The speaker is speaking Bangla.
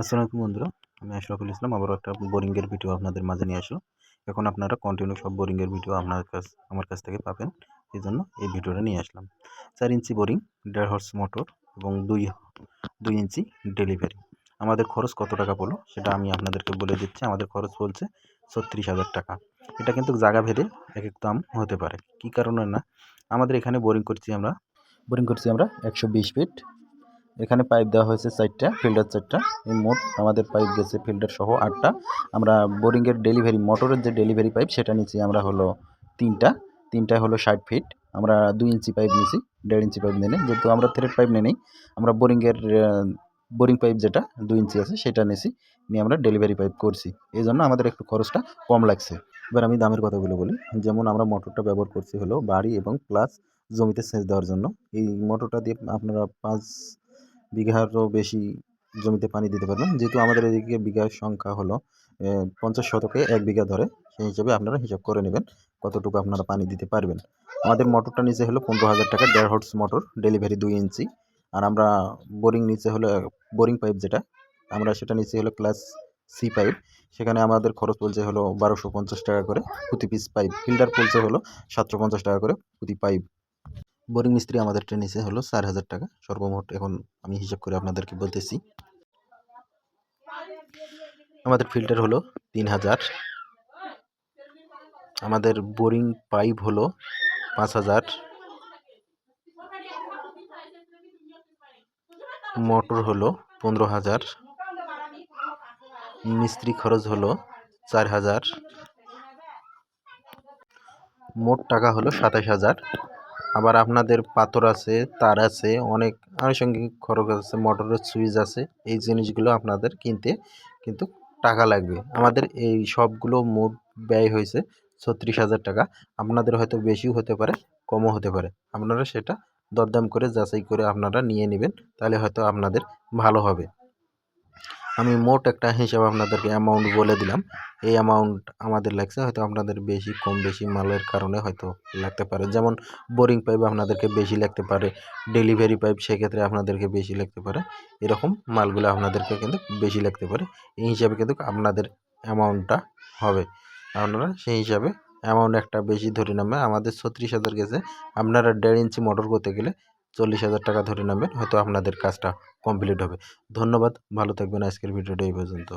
আসসালামু বন্ধুরা, আমি আশরাফুল ইসলাম, আবারও একটা বোরিংয়ের ভিডিও আপনাদের মাঝে নিয়ে আসলো এখন আপনারা কন্টিনিউ সব বোরিংয়ের ভিডিও আপনার কাছ, আমার কাছ থেকে পাবেন, এই জন্য এই ভিডিওটা নিয়ে আসলাম। চার ইঞ্চি বোরিং, দেড় হর্স মোটর এবং দুই দুই ইঞ্চি ডেলিভারি। আমাদের খরচ কত টাকা পড়ল সেটা আমি আপনাদেরকে বলে দিচ্ছি। আমাদের খরচ বলছে ছত্রিশ হাজার টাকা। এটা কিন্তু জায়গা ভেদে এক এক দাম হতে পারে। কী কারণে না? আমাদের এখানে বোরিং করছি আমরা, বোরিং করছি আমরা একশো বিশ ফিট এখানে পাইপ দেওয়া হয়েছে চারটা ফিল্টার চারটা। এই মোট আমাদের পাইপ গেছে ফিল্টার সহ আটটা। আমরা বোরিংয়ের ডেলিভারি, মোটরের যে ডেলিভারি পাইপ, সেটা নিচ্ছি আমরা হলো তিনটা। তিনটা হলো ষাট ফিট। আমরা দুই ইঞ্চি পাইপ নিছি দেড় ইঞ্চি পাইপ নিয়ে যেহেতু আমরা থ্রেড পাইপ নিয়ে নিই, আমরা বোরিংয়ের বোরিং পাইপ যেটা, দুই ইঞ্চি আছে, সেটা নিয়েছি, নিয়ে আমরা ডেলিভারি পাইপ করছি। এই জন্য আমাদের একটু খরচটা কম লাগছে। এবার আমি দামের কথাগুলো বলি। যেমন আমরা মোটরটা ব্যবহার করছি হলো বাড়ি এবং প্লাস জমিতে সেচ দেওয়ার জন্য। এই মোটরটা দিয়ে আপনারা পাঁচ বিঘারও বেশি জমিতে পানি দিতে পারবেন। যেহেতু আমাদের এদিকে বিঘার সংখ্যা হলো পঞ্চাশ শতকে এক বিঘা ধরে, সেই হিসাবে আপনারা হিসাব করে নেবেন কতটুকু আপনারা পানি দিতে পারবেন। আমাদের মোটরটা নিচে হলো পনেরো হাজার টাকা, দেড় হর্স মোটর, ডেলিভারি দুই ইঞ্চি। আর আমরা বোরিং নিচে হলো, বোরিং পাইপ যেটা, আমরা সেটা নিচে হলো ক্লাস সি পাইপ। সেখানে আমাদের খরচ পড়ছে হলো বারোশো পঞ্চাশ টাকা করে প্রতি পিস পাইপ। ফিল্টার পড়ছে হলো সাতশো পঞ্চাশ টাকা করে প্রতি পাইপ। বোরিং মিস্ত্রি আমাদের নিচে হলো চার হাজার টাকা। সর্বমোট এখন আমি হিসাব করে আপনাদেরকে বলতেছি। আমাদের ফিল্টার হলো তিন হাজার। আমাদের বোরিং পাইপ হলো পাঁচ হাজার। মোটর হলো পনেরো হাজার। মিস্ত্রি খরচ হলো চার হাজার। মোট টাকা হলো সাতাশ হাজার। আবার আপনাদের পাথর আছে, তার আছে, অনেক আনুষঙ্গিক খরচ আছে, মোটরের সুইচ আছে, এই জিনিসগুলো আপনাদের কিনতে কিন্তু টাকা লাগবে। আমাদের এই সবগুলো মোট ব্যয় হয়েছে ছত্রিশ হাজার টাকা। আপনাদের হয়তো বেশিও হতে পারে, কমও হতে পারে। আপনারা সেটা দরদাম করে যাচাই করে আপনারা নিয়ে নেবেন, তাহলে হয়তো আপনাদের ভালো হবে। আমি মোট একটা হিসাব আপনাদেরকে অ্যামাউন্ট বলে দিলাম। এই অ্যামাউন্ট আমাদের লাগছে, হয়তো আপনাদের বেশি, কম বেশি মালের কারণে হয়তো লাগতে পারে। যেমন বোরিং পাইপ আপনাদেরকে বেশি লাগতে পারে ডেলিভারি পাইপ সেক্ষেত্রে আপনাদেরকে বেশি লাগতে পারে। এরকম মালগুলো আপনাদেরকে কিন্তু বেশি লাগতে পারে। এই হিসাবে কিন্তু আপনাদের অ্যামাউন্টটা হবে। আপনারা সেই হিসাবে অ্যামাউন্ট একটা বেশি ধরে নামে আমাদের ছত্রিশ হাজার গেছে। আপনারা দেড় ইঞ্চি মোটর করতে গেলে চল্লিশ হাজার টাকা ধরে নেবেন, হয়তো আপনাদের কাজটা কমপ্লিট হবে। ধন্যবাদ, ভালো থাকবেন। আজকের ভিডিওটা এই পর্যন্ত।